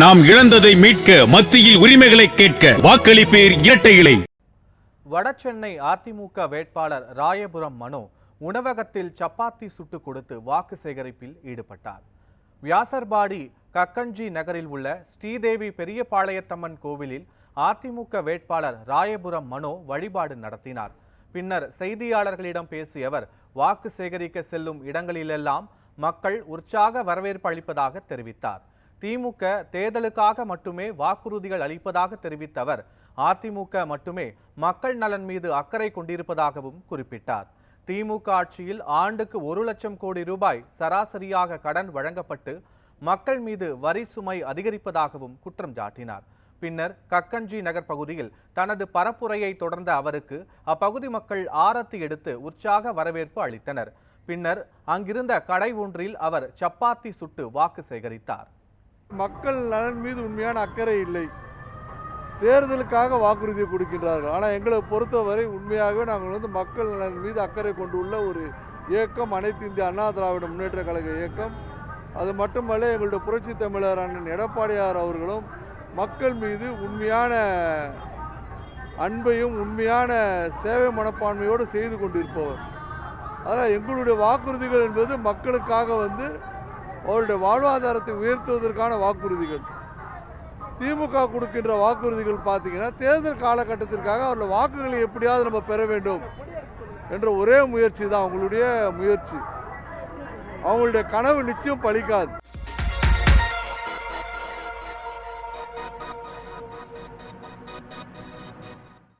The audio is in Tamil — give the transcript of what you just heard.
நாம் இழந்ததை மீட்க மத்தியில் உரிமைகளை கேட்க வாக்களிப்பேர் இரட்டை இலை வடசென்னை அதிமுக வேட்பாளர் ராயபுரம் மனோ உணவகத்தில் சப்பாத்தி சுட்டு கொடுத்து வாக்கு சேகரிப்பில் ஈடுபட்டார். வியாசர்பாடி கக்கஞ்சி நகரில் உள்ள ஸ்ரீதேவி பெரியபாளையத்தம்மன் கோவிலில் அதிமுக வேட்பாளர் ராயபுரம் மனோ வழிபாடு நடத்தினார். பின்னர் செய்தியாளர்களிடம் பேசிய அவர் வாக்கு சேகரிக்க செல்லும் இடங்களிலெல்லாம் மக்கள் உற்சாக வரவேற்பு அளிப்பதாக தெரிவித்தார். திமுக தேர்தலுக்காக மட்டுமே வாக்குறுதிகள் அளிப்பதாக தெரிவித்த அவர் அதிமுக மட்டுமே மக்கள் நலன் மீது அக்கறை கொண்டிருப்பதாகவும் குறிப்பிட்டார். திமுக ஆட்சியில் ஆண்டுக்கு ஒரு லட்சம் கோடி ரூபாய் சராசரியாக கடன் வழங்கப்பட்டு மக்கள் மீது வரி சுமை அதிகரிப்பதாகவும் குற்றம் சாட்டினார். பின்னர் கக்கஞ்சி நகர் பகுதியில் தனது பரப்புரையை தொடர்ந்த அவருக்கு அப்பகுதி மக்கள் ஆரத்தி எடுத்து உற்சாக வரவேற்பு அளித்தனர். பின்னர் அங்கிருந்த கடை ஒன்றில் அவர் சப்பாத்தி சுட்டு வாக்கு சேகரித்தார். மக்கள் நலன் மீது உண்மையான அக்கறை இல்லை. தேர்தலுக்காக வாக்குறுதி கொடுக்கின்றார்கள். ஆனால் எங்களை பொறுத்தவரை உண்மையாகவே நாங்கள் வந்து மக்கள் நலன் மீது அக்கறை கொண்டுள்ள ஒரு இயக்கம் அனைத்து இந்திய அண்ணா திராவிட முன்னேற்ற கழக இயக்கம். அது மட்டுமல்ல எங்களுடைய புரட்சி தமிழர் அண்ணன் எடப்பாடியார் அவர்களும் மக்கள் மீது உண்மையான அன்பையும் உண்மையான சேவை மனப்பான்மையோடு செய்து கொண்டிருப்பவர். அதனால் எங்களுடைய வாக்குறுதிகள் என்பது மக்களுக்காக வந்து அவருடைய வாழ்வாதாரத்தை உயர்த்துவதற்கான வாக்குறுதிகள். திமுக கொடுக்கின்ற வாக்குறுதிகள் பார்த்தீங்கன்னா தேர்தல் காலகட்டத்திற்காக அவருடைய வாக்குகளை எப்படியாவது நம்ம பெற வேண்டும் என்ற ஒரே முயற்சி தான் அவங்களுடைய முயற்சி. அவங்களுடைய கனவு நிச்சயம் பலிக்காது.